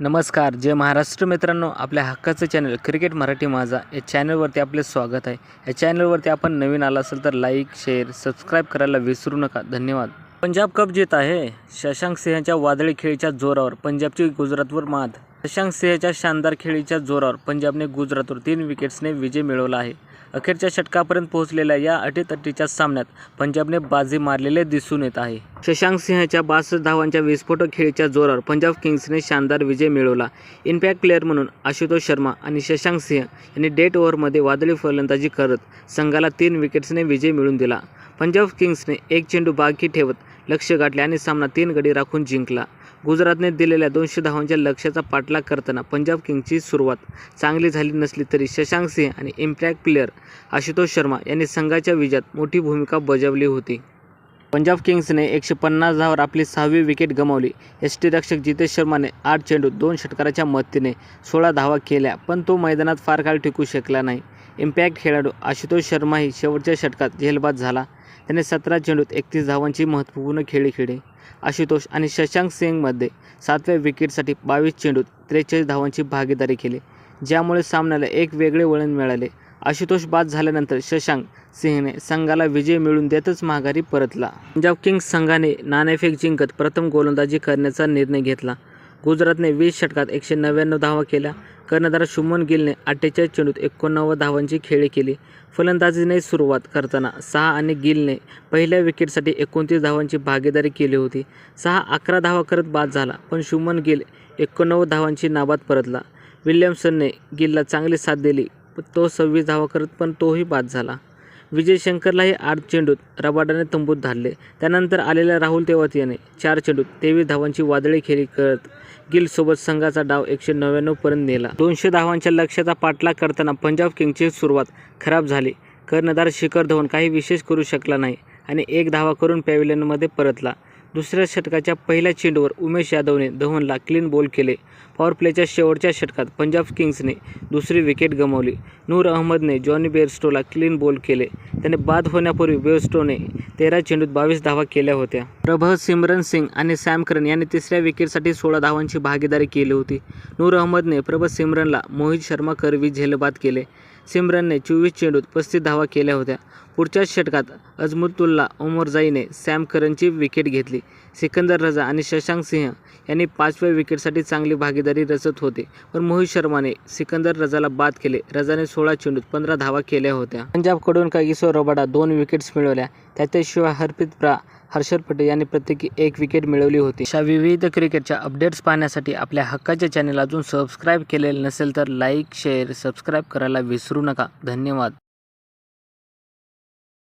नमस्कार जय महाराष्ट्र मित्रांनो आपल्या हक्काचं चॅनल क्रिकेट मराठी माझा या चॅनलवरती आपले स्वागत आहे. या चॅनलवरती आपण नवीन आला असेल तर लाईक शेअर सबस्क्राईब करायला विसरू नका. धन्यवाद. पंजाब कप जीत आहे. शशांक सिंहच्या वादळी खेळीच्या जोरावर पंजाबची गुजरातवर मात. शशांक सिंहच्या शानदार खेळीच्या जोरावर पंजाबने गुजरातवर तीन विकेट्सने विजय मिळवला आहे. अखेरच्या षटकापर्यंत पोहोचलेल्या या अटीतटीच्या सामन्यात पंजाबने बाजी मारलेले दिसून येत आहे. शशांक सिंहच्या बासष्ट धावांच्या विस्फोटक खेळीच्या जोरावर पंजाब किंग्सने शानदार विजय मिळवला. इम्पॅक्ट प्लेअर म्हणून आशुतोष शर्मा आणि शशांक सिंह यांनी डेट ओव्हरमध्ये वादळी फलंदाजी करत संघाला तीन विकेट्सने विजय मिळवून दिला. पंजाब किंग्सने एक चेंडू बाकी ठेवत लक्ष गाठले आणि सामना तीन गडी राखून जिंकला. गुजरातने दिलेल्या दोनशे धावांच्या लक्ष्याचा पाठलाग करताना पंजाब किंग्सची सुरुवात चांगली झाली नसली तरी शशांक सिंह आणि इम्पॅक्ट प्लेअर आशुतोष शर्मा यांनी संघाच्या विजयात मोठी भूमिका बजावली होती. पंजाब किंग्सने एकशे पन्नास धावावर आपली सहावी विकेट गमावली. यष्टीरक्षक जितेश शर्माने आठ चेंडू दोन षटकाराच्या मदतीने सोळा धावा केल्या पण तो मैदानात फार काळ टिकू शकला नाही. इम्पॅक्ट खेळाडू आशुतोष शर्माही शेवटच्या षटकात झेलबाद झाला. त्याने सतरा चेंडूत एकतीस धावांची महत्त्वपूर्ण खेळी खेळली आशुतोष आणि शशांक सिंगमध्ये सातव्या विकेटसाठी बावीस चेंडूत त्रेचाळीस धावांची भागीदारी केली ज्यामुळे सामन्याला एक वेगळे वळण मिळाले. आशुतोष बाद झाल्यानंतर शशांक सिंहने संघाला विजय मिळवून देतच माघारी परतला. पंजाब किंग्स संघाने नाणेफेक जिंकत प्रथम गोलंदाजी करण्याचा निर्णय घेतला. गुजरातने वीस षटकात एकशे नव्याण्णव धावा केल्या. कर्णधार शुमन गिलने अठ्ठेचाळीस चेंडूत एकोणनव्वद धावांची खेळी केली. फलंदाजीने सुरुवात करताना सहा आणि गिलने पहिल्या विकेटसाठी एकोणतीस धावांची भागीदारी केली होती. सहा अकरा धावा करत बाद झाला पण शुमन गिल एकोणनव्वद धावांची नाबाद परतला. विल्यमसनने गिलला चांगली साथ दिली तो सव्वीस धावा करत पण तोही बाद झाला. विजय शंकरलाही आठ चेंडूत रबाडाने तंबूत धाडले. त्यानंतर आलेल्या राहुल तेवत याने चार चेंडूत तेवीस धावांची वादळी खेळी करत गिलसोबत संघाचा डाव एकशे नव्याण्णवपर्यंत नेला. दोनशे धावांच्या लक्ष्याचा पाठलाग करताना पंजाब किंग्सची सुरुवात खराब झाली. कर्णधार शिखर धवन काही विशेष करू शकला नाही आणि एक धावा करून पॅव्हिलियनमध्ये परतला. दुसऱ्या षटकाच्या पहिल्या चेंडूवर उमेश यादवने धवनला क्लीन बॉल केले. पॉवर प्लेच्या शेवटच्या षटकात पंजाब किंग्सने दुसरी विकेट गमावली. नूर अहमदने जॉनी बेअरस्टोला क्लीन बॉल केले. त्याने बाद होण्यापूर्वी बेअरस्टोने तेरा चेंडूत बावीस धावा केल्या होत्या. प्रभ सिमरन सिंग आणि सॅम करन यांनी तिसऱ्या विकेटसाठी सोळा धावांची भागीदारी केली होती. नूर अहमदने प्रभ सिमरनला मोहित शर्मा करवी झेलबाद केले. सिमरनने चोवीस चेंडूत पस्तीस धावा केल्या होत्या. पुढच्याच षटकात अजमुतुल्ला ओमरजाईने सॅम करनची विकेट घेतली. सिकंदर रजा आणि शशांक सिंह यांनी पाचव्या विकेटसाठी चांगली भागीदारी रचत होते. पण मोहित शर्माने सिकंदर रजाला बाद केले. रजाने सोळा चेंडूत पंधरा धावा केल्या होत्या. पंजाबकडून कागिसो रबाडा दोन विकेट्स मिळवल्या. त्याच्याशिवाय हरप्रीत प्रा हर्षल पटेल यांनी प्रत्येकी एक विकेट मिळवली होती. अशा विविध क्रिकेटच्या अपडेट्स पाहण्यासाठी आपल्या हक्काच्या चॅनल अजून सबस्क्राईब केलेलं नसेल तर लाईक शेअर सबस्क्राईब करायला विसरू नका. धन्यवाद.